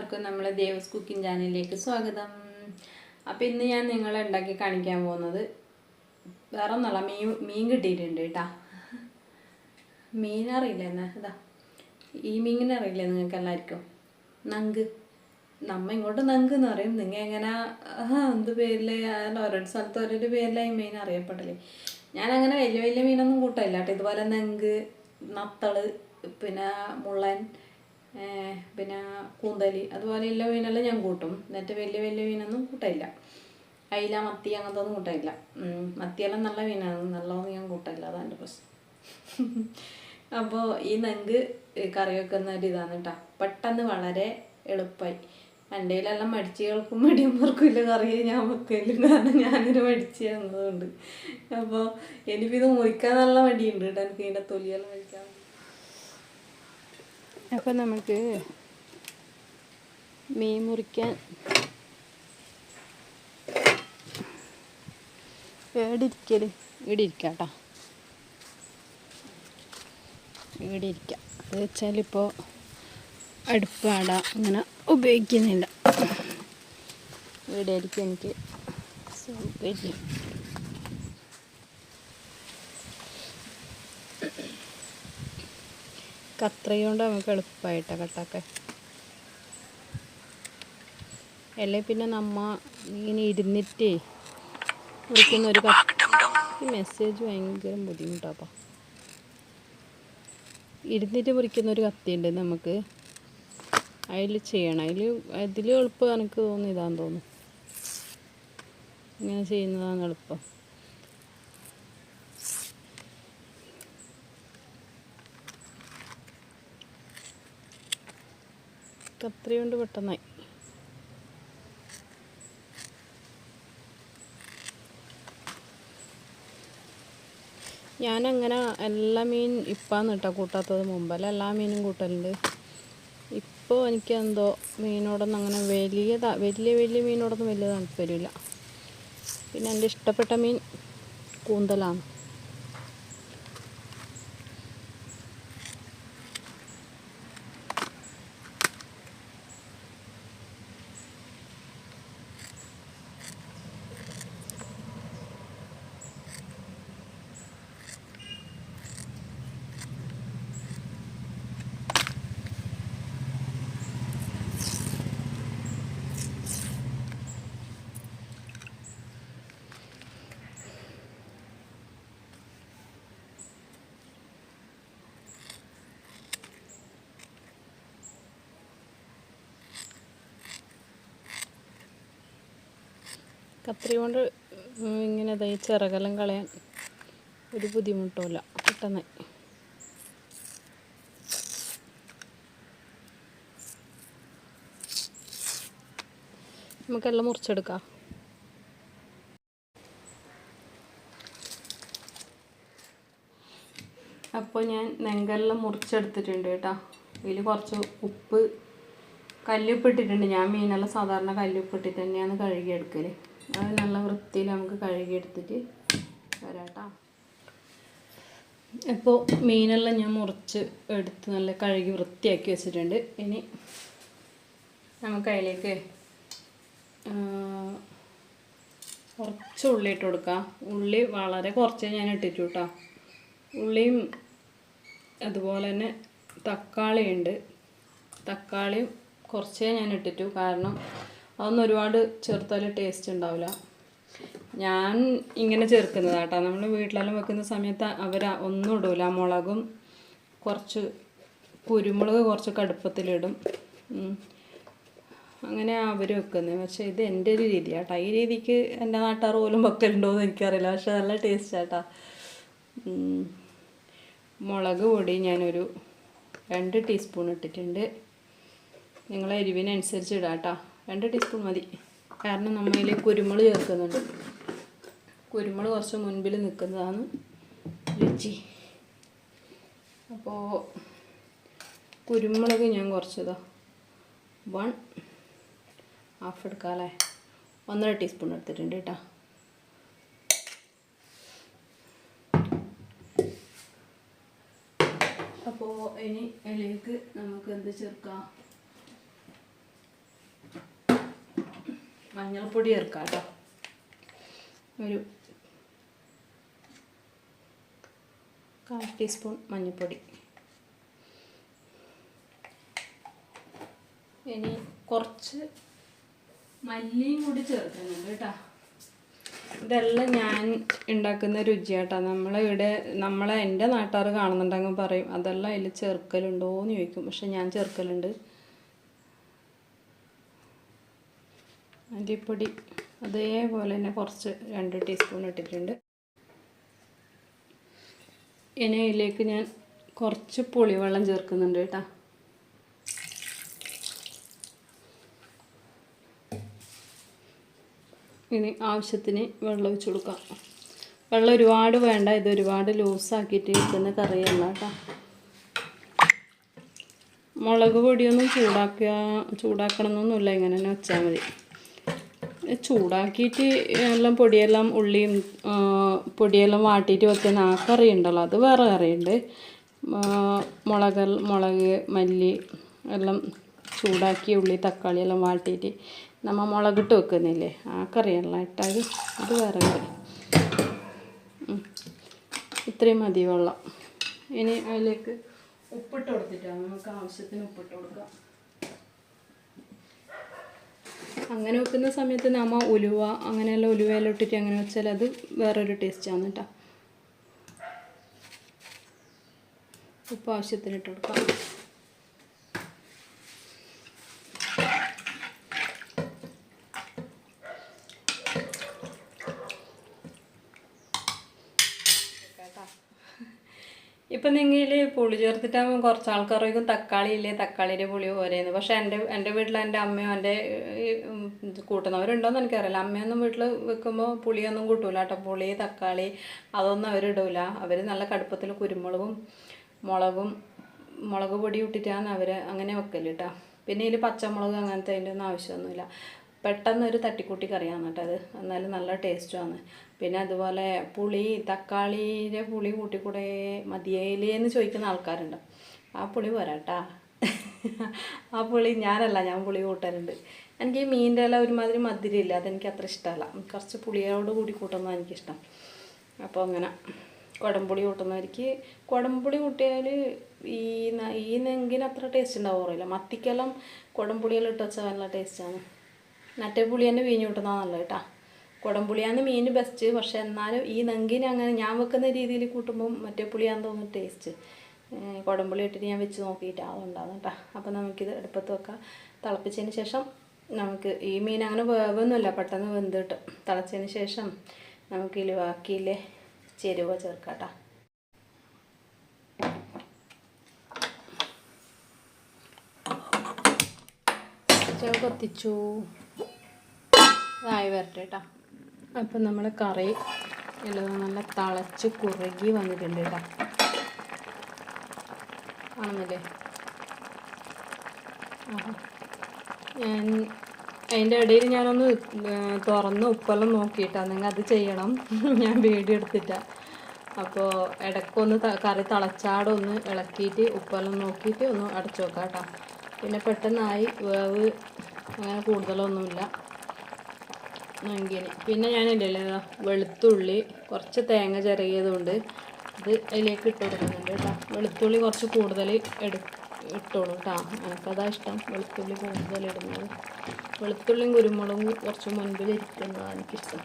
എല്ലാവർക്കും നമ്മളെ ദേവസ് കുക്കിംഗ് ചാനലിലേക്ക് സ്വാഗതം. അപ്പം ഇന്ന് ഞാൻ നിങ്ങളെ ഉണ്ടാക്കി കാണിക്കാൻ പോകുന്നത് വേറെ ഒന്നുള്ള മീൻ മീൻ കിട്ടിയിട്ടുണ്ട് കേട്ടാ. മീൻ അറിയില്ല എന്നാ? ഇതാ. ഈ മീനിനെ അറിയില്ല നിങ്ങൾക്ക് എല്ലാവർക്കും? നങ്ക്. നമ്മ ഇങ്ങോട്ട് നങ്ക് എന്ന് പറയും. നിങ്ങൾ എങ്ങനെ? എന്ത് പേരിൽ ഓരോ സ്ഥലത്ത് ഓരോരു പേരിലായി മീൻ അറിയപ്പെടലേ. ഞാൻ അങ്ങനെ വലിയ വലിയ മീനൊന്നും കൂട്ടില്ല കേട്ടോ. ഇതുപോലെ നങ്ക് നത്തൾ പിന്നെ മുള്ളൻ പിന്നെ കൂന്തലി. അതുപോലെയുള്ള മീനെല്ലാം ഞാൻ കൂട്ടും. എന്നിട്ട് വലിയ വലിയ മീനൊന്നും കൂട്ടില്ല അയില മത്തി അങ്ങനത്തെ ഒന്നും കൂട്ടില്ല ഉം, മത്തിയെല്ലാം നല്ല മീനാണ് നല്ലതൊന്നും ഞാൻ കൂട്ടില്ല അതാണ് പ്രശ്നം. അപ്പോൾ ഈ നങ്ക് കറി വെക്കുന്ന ഒരു ഇതാണ് കേട്ടോ പെട്ടെന്ന് വളരെ എളുപ്പമായി എന്റെ കയ്യിലെല്ലാം മടിച്ചുകൾക്കും ഇല്ല കറി ഞാൻ വെക്കലും. കാരണം ഞാനൊരു മടിച്ച് തന്നതുകൊണ്ട് അപ്പോൾ എനിക്കിത് മുറിക്കാൻ നല്ല മടിയുണ്ട് കേട്ടോ എനിക്ക് ഇതിന്റെ തൊലിയെല്ലാം കഴിക്കാൻ അപ്പോൾ നമുക്ക് മീൻ മുറിക്കാൻ ഏടിരിക്കൽ ഇവിടെ ഇരിക്കാം കേട്ടോ ഇവിടെ ഇരിക്കാം അത് വെച്ചാൽ ഇപ്പോൾ അടുപ്പാട അങ്ങനെ ഉപയോഗിക്കുന്നില്ല. ഇവിടെ ആയിരിക്കും എനിക്ക് സൗകര്യം കത്രയുകൊണ്ട് നമുക്ക് എളുപ്പമായിട്ടാണ് കട്ടാക്കാൻ അല്ലേ പിന്നെ നമ്മ ഇങ്ങനെ ഇരുന്നിട്ടേ വിളിക്കുന്ന ഒരു ഈ മെസ്സേജ് ഭയങ്കര ബുദ്ധിമുട്ടാപ്പാ ഇരുന്നിട്ട് മുറിക്കുന്ന ഒരു കത്തിയുണ്ട് നമുക്ക്. അതിൽ ചെയ്യണം. അതിൽ അതിൽ എളുപ്പം എനിക്ക് തോന്നുന്നു ഇതാന്ന് തോന്നുന്നു. ഇങ്ങനെ ചെയ്യുന്നതാണ് എളുപ്പം. കത്രി കൊണ്ട് പെട്ടെന്നായി. ഞാനങ്ങനെ എല്ലാ മീൻ ഇപ്പാന്ന് കേട്ടോ കൂട്ടാത്തത് മുമ്പല്ല എല്ലാ മീനും കൂട്ടലുണ്ട്. ഇപ്പോൾ എനിക്ക് എന്തോ മീനോടൊന്നും അങ്ങനെ വലിയതാ വലിയ വലിയ മീനോടൊന്നും വലിയ താല്പര്യമില്ല. പിന്നെ എന്റെ ഇഷ്ടപ്പെട്ട മീൻ കൂന്തലാണ്. കത്രി കൊണ്ട് ഇങ്ങനെ ദേ ചിറകെല്ലാം കളയാൻ ഒരു ബുദ്ധിമുട്ടുമില്ല പെട്ടെന്ന്. നമുക്കെല്ലാം മുറിച്ചെടുക്കാം. അപ്പോൾ ഞാൻ നെങ്കെല്ലാം മുറിച്ചെടുത്തിട്ടുണ്ട് കേട്ടോ. ഇതിൽ കുറച്ച് ഉപ്പ് കല്ലുപ്പിട്ടിട്ടുണ്ട് ഞാൻ മീനെല്ലാം സാധാരണ കല്ലുപ്പിട്ടിട്ട് തന്നെയാണ് കഴുകിയെടുക്കൽ അത് നല്ല വൃത്തിയിൽ നമുക്ക് കഴുകിയെടുത്തിട്ട് വരാട്ടോ. ഇപ്പോൾ മീനെല്ലാം ഞാൻ മുറിച്ച് എടുത്ത് നല്ല കഴുകി വൃത്തിയാക്കി വെച്ചിട്ടുണ്ട്. ഇനി നമുക്ക് അതിലേക്ക് കുറച്ച് ഉള്ളി ഇട്ട് കൊടുക്കാം. ഉള്ളി വളരെ കുറച്ച് ഞാൻ ഇട്ടിട്ടു കേട്ടോ ഉള്ളിയും അതുപോലെ തന്നെ തക്കാളിയുണ്ട്. തക്കാളിയും കുറച്ചേ ഞാൻ ഇട്ടിട്ടു. കാരണം അതൊന്നും ഒരുപാട് ചേർത്താൽ ടേസ്റ്റ് ഉണ്ടാവില്ല ഞാൻ ഇങ്ങനെ ചേർക്കുന്നത് കേട്ടോ നമ്മൾ വീട്ടിലെല്ലാം വെക്കുന്ന സമയത്ത് അവർ ഒന്നും ഇടൂല. മുളകും കുറച്ച് കുരുമുളക് കുറച്ച് കടുപ്പത്തിലിടും. അങ്ങനെ അവർ വെക്കുന്നത് പക്ഷേ ഇത് എന്റെ ഒരു രീതി കേട്ടോ ഈ രീതിക്ക് എന്റെ നാട്ടാർ പോലും വെക്കലുണ്ടോ എന്ന് എനിക്കറിയില്ല. പക്ഷെ നല്ല ടേസ്റ്റ് ആട്ടാ. മുളക് പൊടി ഞാനൊരു രണ്ട് ടീസ്പൂൺ ഇട്ടിട്ടുണ്ട്. നിങ്ങളെ എരിവിനനുസരിച്ച് ഇടാം കേട്ടോ രണ്ട് ടീസ്പൂൺ മതി. കാരണം നമ്മളിൽ കുരുമുളക് ചേർക്കുന്നുണ്ട്. കുരുമുളക് കുറച്ച് മുൻപിൽ നിൽക്കുന്നതാണ് രുചി. അപ്പോൾ കുരുമുളക് ഞാൻ കുറച്ചതാ. വൺ ഹാഫ് എടുക്കാമല്ലേ ഒന്നര ടീസ്പൂൺ എടുത്തിട്ടുണ്ട് കേട്ടോ. അപ്പോൾ ഇനി ഇതിലേക്ക് നമുക്ക് എന്ത് ചേർക്കാം? മഞ്ഞൾപ്പൊടി ചേർക്കാം കേട്ടോ. ഒരു കാൽ ടീസ്പൂൺ മഞ്ഞൾപ്പൊടി. ഇനി കുറച്ച് മല്ലിയും കൂടി ചേർക്കുന്നുണ്ട് കേട്ടോ. ഇതെല്ലാം ഞാൻ ഉണ്ടാക്കുന്ന രുചിയാട്ടോ. നമ്മളിവിടെ നമ്മളെ എന്റെ നാട്ടുകാർ കാണുന്നുണ്ടെങ്കിൽ പറയും അതെല്ലാം അതിൽ ചേർക്കലുണ്ടോ എന്ന് ചോദിക്കും. പക്ഷെ ഞാൻ ചേർക്കലുണ്ട്. മല്ലിപ്പൊടി അതേപോലെ തന്നെ കുറച്ച് രണ്ട് ടീസ്പൂൺ ഇട്ടിട്ടുണ്ട്. ഇനി അതിലേക്ക് ഞാൻ കുറച്ച് പുളിവെള്ളം ചേർക്കുന്നുണ്ട് കേട്ടോ. ഇനി ആവശ്യത്തിന് വെള്ളം ഒഴിച്ച് കൊടുക്കാം. വെള്ളം ഒരുപാട് വേണ്ട ഇത് ഒരുപാട് ലൂസാക്കിയിട്ട് ഇരിക്കുന്ന കറിയല്ല കേട്ടോ. മുളക് പൊടിയൊന്നും ചൂടാക്കുക ചൂടാക്കണമെന്നൊന്നുമില്ല ഇങ്ങനെ തന്നെ വെച്ചാൽ മതി. ചൂടാക്കിയിട്ട് എല്ലാം പൊടിയെല്ലാം ഉള്ളിയും പൊടിയെല്ലാം വാട്ടിയിട്ട് വെക്കുന്ന ആ കറി ഉണ്ടല്ലോ അത് വേറെ കറിയുണ്ട് മുളക് മുളക് മല്ലി എല്ലാം ചൂടാക്കി ഉള്ളി തക്കാളി എല്ലാം വാട്ടിയിട്ട് നമ്മൾ മുളകിട്ട് വെക്കുന്നില്ലേ? ആ കറിയെല്ലാം ഇട്ടാൽ അത് വേറെ കറി. ഇത്രയും മതി വെള്ളം. ഇനി അതിലേക്ക് ഉപ്പിട്ട് കൊടുത്തിട്ടാണ് നമുക്ക് ആവശ്യത്തിന് ഉപ്പിട്ട് കൊടുക്കാം. അങ്ങനെ വെക്കുന്ന സമയത്ത് നമ്മ ഉലുവ അങ്ങനെയുള്ള ഉലുവയെല്ലാം ഇട്ടിട്ട് അങ്ങനെ വെച്ചാൽ അത് വേറൊരു ടേസ്റ്റാണ് കേട്ടോ ഉപ്പ് ആവശ്യത്തിന് ഇട്ട് കൊടുക്കാം. ഇപ്പം നിങ്ങൾ പുളി ചേർത്തിട്ടാകുമ്പോൾ കുറച്ച് ആൾക്കാർക്കും തക്കാളി ഇല്ലേ തക്കാളിയുടെ പുളി പോരെയെന്ന് പക്ഷേ എന്റെ എന്റെ വീട്ടിൽ എന്റെ അമ്മയോ എന്റെ കൂട്ടുന്നവരുണ്ടോയെന്ന് എനിക്കറിയില്ല. അമ്മയൊന്നും വീട്ടിൽ വെക്കുമ്പോൾ പുളിയൊന്നും കൂട്ടൂല കേട്ടോ പുളി തക്കാളി അതൊന്നും അവരിടൂല. അവർ നല്ല കടുപ്പത്തിൽ കുരുമുളകും മുളകും മുളക് പൊടി ഇട്ടിട്ടാണ് അവർ അങ്ങനെ വെക്കൽ കേട്ടോ പിന്നെ ഇതിൽ പച്ചമുളക് അങ്ങനത്തെ അതിന്റെ ഒന്നും ആവശ്യമൊന്നുമില്ല. പെട്ടെന്ന് ഒരു തട്ടിക്കൂട്ടി കറിയാണ് കേട്ടോ അത്. എന്നാലും നല്ല ടേസ്റ്റുമാണ് പിന്നെ അതുപോലെ പുളി തക്കാളിയുടെ പുളി കൂട്ടിക്കൂടെ മതിയേലേന്ന് ചോദിക്കുന്ന ആൾക്കാരുണ്ട്. ആ പുളി പോരാട്ടാ ആ പുളി ഞാനല്ല ഞാൻ പുളി കൂട്ടലുണ്ട്. എനിക്ക് ഈ മീനിന്റെ എല്ലാം ഒരുമാതിരി മധുരമില്ല അതെനിക്ക് അത്ര ഇഷ്ടമല്ല. കുറച്ച് പുളിയോട് കൂടി കൂട്ടുന്നതാണ് എനിക്കിഷ്ടം. അപ്പോൾ അങ്ങനെ കുടംപുളി കൂട്ടുന്നവർക്ക് കുടംപുളി കൂട്ടിയാൽ ഈ ഈ നെങ്കിന് അത്ര ടേസ്റ്റ് ഉണ്ടാവാറില്ല മത്തിക്കെല്ലാം കുടംപുളിയെല്ലാം ഇട്ട് വെച്ചാൽ നല്ല ടേസ്റ്റാണ് മറ്റേ പുളി തന്നെ വീഞ്ഞ് കിട്ടുന്നത് നല്ലത് കേട്ടോ കുടംപുളിയാണ് മീൻ ബെസ്റ്റ് പക്ഷെ എന്നാലും ഈ നങ്കിന് അങ്ങനെ ഞാൻ വെക്കുന്ന രീതിയിൽ കൂട്ടുമ്പോൾ മറ്റേ പുളിയാന്ന് തോന്നുന്നു ടേസ്റ്റ് കുടംപുളി ഇട്ടിട്ട് ഞാൻ വെച്ച് നോക്കിയിട്ട്. അതുണ്ടാകും കേട്ടോ അപ്പോൾ നമുക്കിത് എടുപ്പത്ത് വെക്കാം. തിളപ്പിച്ചതിന് ശേഷം നമുക്ക് ഈ മീൻ അങ്ങനെ വേവൊന്നുമില്ല. പെട്ടെന്ന് വെന്ത് കിട്ടും. തിളച്ചതിന് ശേഷം നമുക്കിതിൽ ബാക്കിയില്ലേ ചേരുവ ചേർക്കാം കേട്ടോ കത്തിച്ചു ഇതായി വരട്ടെ കേട്ടോ അപ്പം നമ്മൾ കറി എല്ലാം നല്ല തിളച്ച് കുറുകി വന്നിട്ടുണ്ട് കേട്ടോ ആണെന്നല്ലേ. ഞാൻ അതിന്റെ ഇടയിൽ ഞാനൊന്ന് തുറന്ന് ഉപ്പെല്ലാം നോക്കിയിട്ടാ. നിങ്ങൾ അത് ചെയ്യണം. ഞാൻ വീഡിയോ എടുത്തിട്ട. അപ്പോൾ ഇടയ്ക്കൊന്ന് കറി തിളച്ചാടെ ഒന്ന് ഇളക്കിയിട്ട് ഉപ്പെല്ലാം നോക്കിയിട്ട് ഒന്ന് അടച്ചു വെക്കാം കേട്ടോ പിന്നെ പെട്ടെന്നായി വേവ് അങ്ങനെ കൂടുതലൊന്നുമില്ല. അങ്ങനെ പിന്നെ ഞാനില്ലേ വെളുത്തുള്ളി കുറച്ച് തേങ്ങ ചിരകിയതുകൊണ്ട് ഇത് അതിലേക്ക് ഇട്ട് കൊടുക്കുന്നുണ്ട് കേട്ടോ. വെളുത്തുള്ളി കുറച്ച് കൂടുതൽ എടു ഇട്ടോളൂ കേട്ടോ. എനിക്കതാ ഇഷ്ടം വെളുത്തുള്ളി കൂടുതൽ ഇടുന്നത്. വെളുത്തുള്ളിയും കുരുമുളകും കുറച്ച് മുൻപിൽ ഇരിക്കുന്നതാണ് എനിക്കിഷ്ടം.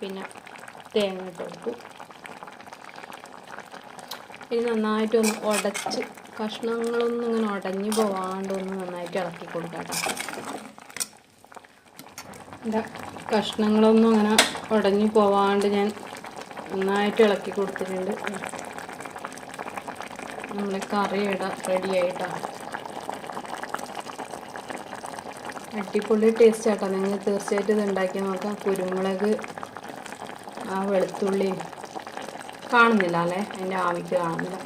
പിന്നെ തേങ്ങ ഇട്ട് കൊടുക്കും. ഇനി നന്നായിട്ടൊന്ന് ഉടച്ച് കഷ്ണങ്ങളൊന്നും ഇങ്ങനെ ഉടഞ്ഞു പോവാണ്ടൊന്ന് നന്നായിട്ട് ഇളക്കി കൊടുക്കാം കേട്ടോ. എന്റെ കഷ്ണങ്ങളൊന്നും അങ്ങനെ ഉടഞ്ഞു പോവാണ്ട് ഞാൻ നന്നായിട്ട് ഇളക്കി കൊടുത്തിട്ടുണ്ട്. നമ്മളെ കറി ഇടാം റെഡി ആയിട്ടാണ് അടിപൊളി ടേസ്റ്റ് ആട്ടോ. നിങ്ങൾ തീർച്ചയായിട്ടും ഇത് ഉണ്ടാക്കി നോക്കാം. കുരുമുളക് ആ വെളുത്തുള്ളി കാണുന്നില്ല അല്ലേ? അതിന്റെ ആവിക്ക് കാണുന്നില്ല.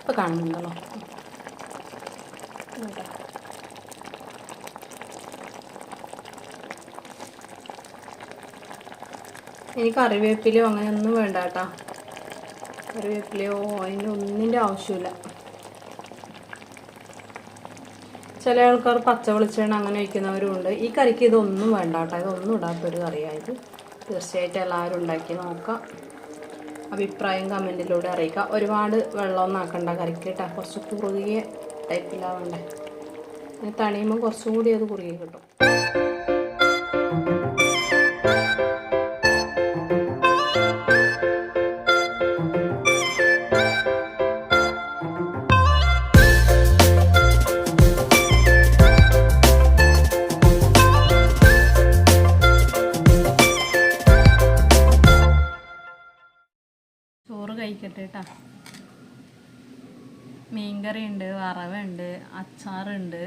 ഇപ്പം കാണുന്നുണ്ടല്ലോ. ഇനി കറിവേപ്പിലയോ അങ്ങനെയൊന്നും വേണ്ട കേട്ടോ. കറിവേപ്പിലയോ അതിന്റെ ഒന്നിന്റെ ആവശ്യമില്ല. ചില ആൾക്കാർ പച്ച വെളിച്ചെണ്ണ അങ്ങനെ വയ്ക്കുന്നവരും ഉണ്ട്. ഈ കറിക്ക് ഇതൊന്നും വേണ്ട കേട്ടോ. ഇതൊന്നും ഇടാത്തൊരു കറിയായത്. തീർച്ചയായിട്ടും എല്ലാവരും ഉണ്ടാക്കി നോക്കാം. അഭിപ്രായം കമന്റിലൂടെ അറിയിക്കുക ഒരുപാട് വെള്ളമൊന്നും ആക്കണ്ട കറിക്ക് കേട്ടോ. കുറച്ച് കുറുകിയ ടൈപ്പിലാവണ്ടേ തണിയുമ്പോൾ കുറച്ചും കൂടി അത് കുറുകി കിട്ടും. ചോറ് കഴിക്കട്ടെ കേട്ടോ മീൻകറി ഉണ്ട് വറവുണ്ട് അച്ചാറുണ്ട്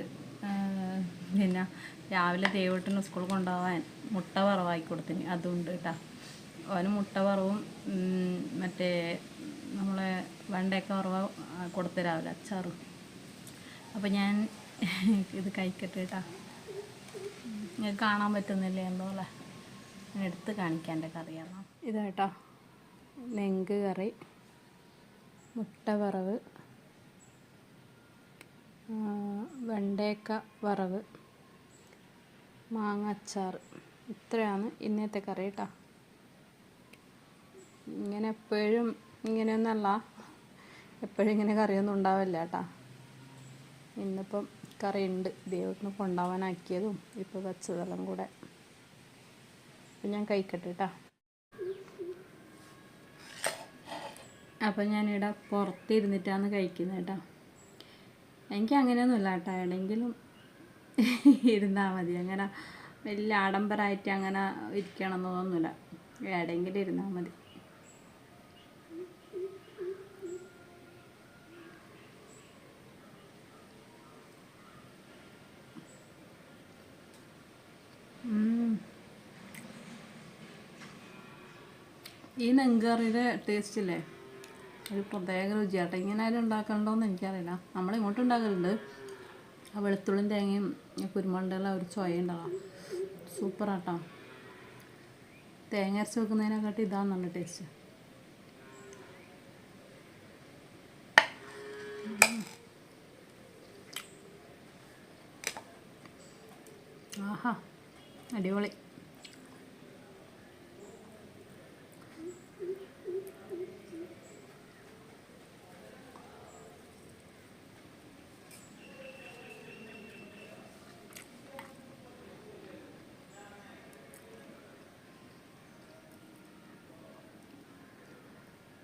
പിന്നെ രാവിലെ ദൈവട്ടിന് സ്കൂളിൽ കൊണ്ടുപോകാൻ മുട്ട വറവാക്കി കൊടുത്തിന്. അതുണ്ട് കേട്ടോ അവന് മുട്ട വറവും മറ്റേ നമ്മളെ വെണ്ടയൊക്കെ വറവ കൊടുത്ത് രാവിലെ അച്ചാറും. അപ്പോൾ ഞാൻ ഇത് കഴിക്കട്ടെ കേട്ടോ നിങ്ങൾക്ക് കാണാൻ പറ്റുന്നില്ലേ എന്തോ അല്ലേ എടുത്ത് കാണിക്കാൻ എന്റെ കറിയാണ് ഇതാട്ടോ നെങ്ക് കറി. മുട്ട വറവ് വെണ്ടയ്ക്ക വറവ് മാങ്ങ അച്ചാർ ഇത്രയാണ് ഇന്നത്തെ കറി കേട്ടോ ഇങ്ങനെ എപ്പോഴും ഇങ്ങനെയൊന്നല്ല. എപ്പോഴും ഇങ്ങനെ കറിയൊന്നും ഉണ്ടാവില്ല കേട്ടോ ഇന്നിപ്പം കറി ഉണ്ട് ദൈവത്തിന് കൊണ്ടാവാനാക്കിയതും ഇപ്പോൾ വെച്ചതെല്ലാം കൂടെ. അപ്പം ഞാൻ കഴിക്കട്ടെ കേട്ടോ അപ്പം ഞാനിവിടെ പുറത്തിരുന്നിട്ടാണ് കഴിക്കുന്നത് കേട്ടോ. എനിക്ക് അങ്ങനെയൊന്നുമില്ല കേട്ടോ. എവിടെയെങ്കിലും ഇരുന്നാൽ മതി. അങ്ങനെ വലിയ ആഡംബരമായിട്ട് അങ്ങനെ ഇരിക്കണം എന്നൊന്നുമില്ല എവിടെയെങ്കിലും ഇരുന്നാൽ മതി. ഈ നെങ്കറിയുടെ ടേസ്റ്റ് ഇല്ലേ? ഒരു പ്രത്യേക രുചിയാട്ടോ. ഇങ്ങനെ ആരും ഉണ്ടാക്കണ്ടോന്ന് എനിക്കറിയില്ല. നമ്മൾ ഇങ്ങോട്ട് ഉണ്ടാക്കലുണ്ട്. ആ വെളുത്തുള്ളിയും തേങ്ങയും ഈ കുരുമുളകുള്ള ഒരു ചൊയ ഉണ്ടാവാം സൂപ്പറാട്ടോ. തേങ്ങ അരച്ച് വെക്കുന്നതിനെക്കാട്ടി ഇതാണ് നല്ല ടേസ്റ്റ് ആഹാ അടിപൊളി.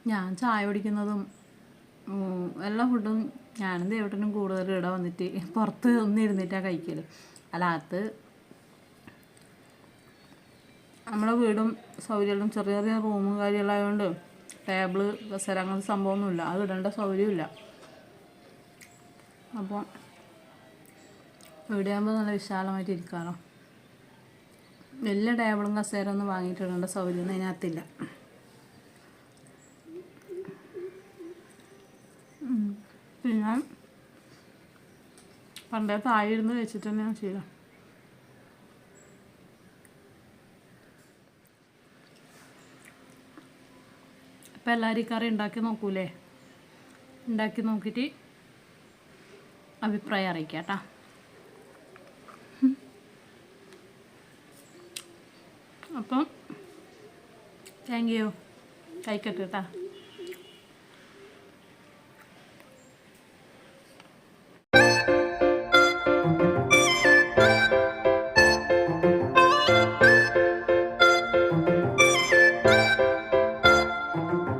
ഞാൻ ചായ കുടിക്കുന്നതും എല്ലാ ഫുഡും ഞാനും ദേവട്ടനും കൂടുതൽ ഇവിടെ വന്നിട്ട് പുറത്ത് ഒന്നിരുന്നിട്ടാണ് കഴിക്കൽ അല്ലാത്ത നമ്മളെ വീടും സൗകര്യങ്ങളും ചെറിയ ചെറിയ റൂമും കാര്യങ്ങളായതുകൊണ്ട് ടേബിൾ കസേര അങ്ങനത്തെ സംഭവമൊന്നുമില്ല. അത് ഇടേണ്ട സൗകര്യമില്ല. അപ്പോൾ ഇവിടെ ആകുമ്പോൾ നല്ല വിശാലമായിട്ട് ഇരിക്കാമല്ലോ വലിയ ടേബിളും കസേര ഒന്നും വാങ്ങിയിട്ട് ഇടേണ്ട സൗകര്യമൊന്നും അതിനകത്തില്ല ഉം. പിന്നെ പണ്ടേ താഴെ ഇരുന്ന് വെച്ചിട്ട് തന്നെയാണ് ചെയ്യാം അപ്പം എല്ലാവരും കറി ഉണ്ടാക്കി നോക്കൂലേ? ഉണ്ടാക്കി നോക്കിയിട്ട് അഭിപ്രായം അറിയിക്കാം കേട്ടോ. അപ്പം താങ്ക് യു കഴിക്കട്ടെ കേട്ടോ.